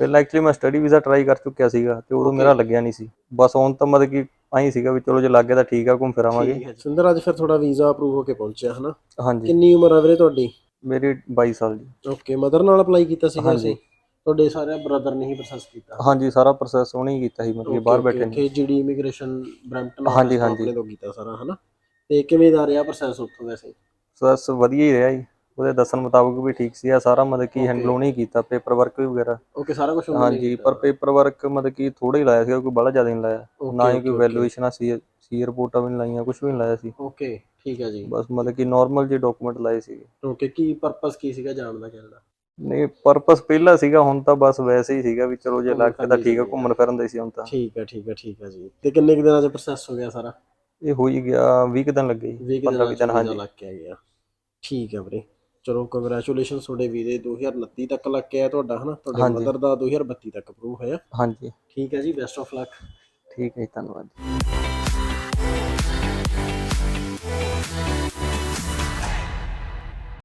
ਪਹਿਲਾਂ ਐਕਚੁਅਲੀ ਮੈਂ study visa try ਕਰ ਚੁੱਕਿਆ ਸੀਗਾ ਤੇ ਉਦੋਂ ਮੇਰਾ ਲੱਗਿਆ ਨਹੀਂ ਸੀ। ਬਸ ਹੁਣ ਤਾਂ ਮਤਲਬ ਕਿ ਆਈ ਸੀਗਾ ਵੀ ਚਲੋ ਜੇ ਲੱਗ ਗਿਆ ਤਾਂ ਠੀਕ ਆ ਘੁੰਮ ਫਿਰ ਆਵਾਂਗੇ। ਸੁੰਦਰ ਅੱਜ ਫਿਰ ਤੁਹਾਡਾ ਵੀਜ਼ਾ ਅਪਰੂਵ ਹੋ ਕੇ ਪਹੁੰਚਿਆ ਹਨਾ? ਹਾਂਜੀ। ਕਿੰਨੀ ਉਮਰ ਆ ਵੀਰੇ ਤੁਹਾਡੀ? ਮੇਰੀ 22 ਸਾਲ ਦੀ ਓਕੇ ਮਦਰ ਨਾਲ ਅਪਲਾਈ ਕੀਤਾ ਸੀਗਾ। ਤੁਸੀਂ ਤੁਹਾਡੇ ਸਾਰੇ ਬ੍ਰਦਰ ਨੇ ਹੀ ਪ੍ਰੋਸੈਸ ਕੀਤਾ। ਹਾਂਜੀ ਸਾਰਾ ਪ੍ਰੋਸੈਸ ਉਹਨੇ ਹੀ ਕੀਤਾ ਸੀ ਮਤਲਬ ਕਿ ਬਾਹਰ ਬੈਠੇ ਨੇ। ਕਿ ਜਿਹੜੀ ਇਮੀਗ੍ਰੇਸ਼ਨ ਬ੍ਰੈਂਪਟਨ ਹਾਂਜੀ, ਹਾਂਜੀ। ਆਪਣੇ ਤੋਂ ਕੀਤਾ ਸਾਰਾ ਹਨਾ? ਤੇ ਕਿਵੇਂ ਦਾ ਰਿਹਾ ਪ੍ਰੋਸੈਸ ਉੱਥੋਂ ਵੈਸੇ? ਬਸ ਵਧੀਆ ਹੀ ਰਿਹਾ ਜੀ। ਉਹਦੇ ਦੱਸਣ ਮੁਤਾਬਕ ਵੀ ਠੀਕ ਸੀ ਆ ਸਾਰਾ ਮਤਲਬ ਕਿ. ਹੈਂਡਲ ਉਹਨੇ ਹੀ ਕੀਤਾ ਪੇਪਰ ਵਰਕ ਵੀ ਵਗੈਰਾ। ਓਕੇ ਸਾਰਾ ਕੁਝ ਹਾਂਜੀ ਪਰ ਪੇਪਰ ਵਰਕ ਮਤਲਬ ਕਿ ਥੋੜਾ ਹੀ ਲਾਇਆ ਸੀਗਾ ਕੋਈ ਬੜਾ ਜ਼ਿਆਦਾ ਨਹੀਂ ਲਾਇਆ। ਨਾ ਹੀ ਕੋਈ ਵੈਲੂਏਸ਼ਨ ਸੀ ਸੀ ਰਿਪੋਰਟਾਂ ਵੀ ਨਹੀਂ ਲਾਈਆਂ ਕੁਝ ਵੀ ਨਹੀਂ ਲਾਇਆ ਸੀ। ਓਕੇ ਠੀਕ ਹੈ ਜੀ। ਬਸ ਮਤਲਬ ਕਿ ਨਾਰਮਲ ਜਿਹੇ ਡਾਕੂਮੈਂਟ ਲਾਏ ਸੀਗੇ। ਓਕੇ ਕੀ ਪਰਪਸ ਕੀ ਸੀਗਾ ਜਾਣ ਦਾ ਕੈਨੇਡਾ ਨਹੀਂ ਪਰਪਸ ਪਹਿਲਾਂ ਸੀਗਾ ਹੁਣ ਤਾਂ ਬਸ ਵੈਸੇ ਹੀ ਸੀਗਾ ਵੀ ਚਲੋ ਜੇ ਲੱਗ ਤਾਂ ਠੀਕ ਆ ਘੁੰਮਣ ਫਿਰਨ ਦੇ ਸੀ ਹੁਣ ਤਾਂ। ਠੀਕ ਹੈ ਠੀਕ ਹੈ ਠੀਕ ਹੈ ਜੀ। ਤੇ ਕਿੰਨੇ ਕੁ ਦਿਨਾਂ 'ਚ ਪ੍ਰੋਸੈਸ ਹੋ ਗਿਆ ਸਾਰਾ? ਇਹ ਹੋ ਹੀ ਗਿਆ 20 ਕੁ ਦਿਨ ਲੱਗੇ ਜੀ ਵੀਕ 15 ਦਿਨਾਂ ਹਾਂਜੀ। ਲੱਗ ਕੇ ਆ ਗਿਆ। ਠੀਕ ਹੈ ਵੀਰੇ। ਚਲੋ ਕੰਗ੍ਰੈਚੁਲੇਸ਼ਨ ਤੁਹਾਡੇ ਵੀਰੇ 2029 ਤੱਕ ਲੱਗ ਆਇਆ ਤੁਹਾਡਾ ਹਨਾ? ਤੁਹਾਡੇ। ਮਦਰ ਦਾ 2032 ਤੱਕ ਅਪਰੂਵ ਹੋਇਆ। ਹਾਂਜੀ। ਠੀਕ ਹੈ ਜੀ ਬੈਸਟ ਆਫ ਲੱਕ ਠੀਕ ਹੈ ਜੀ ਧੰਨਵਾਦ ਜੀ।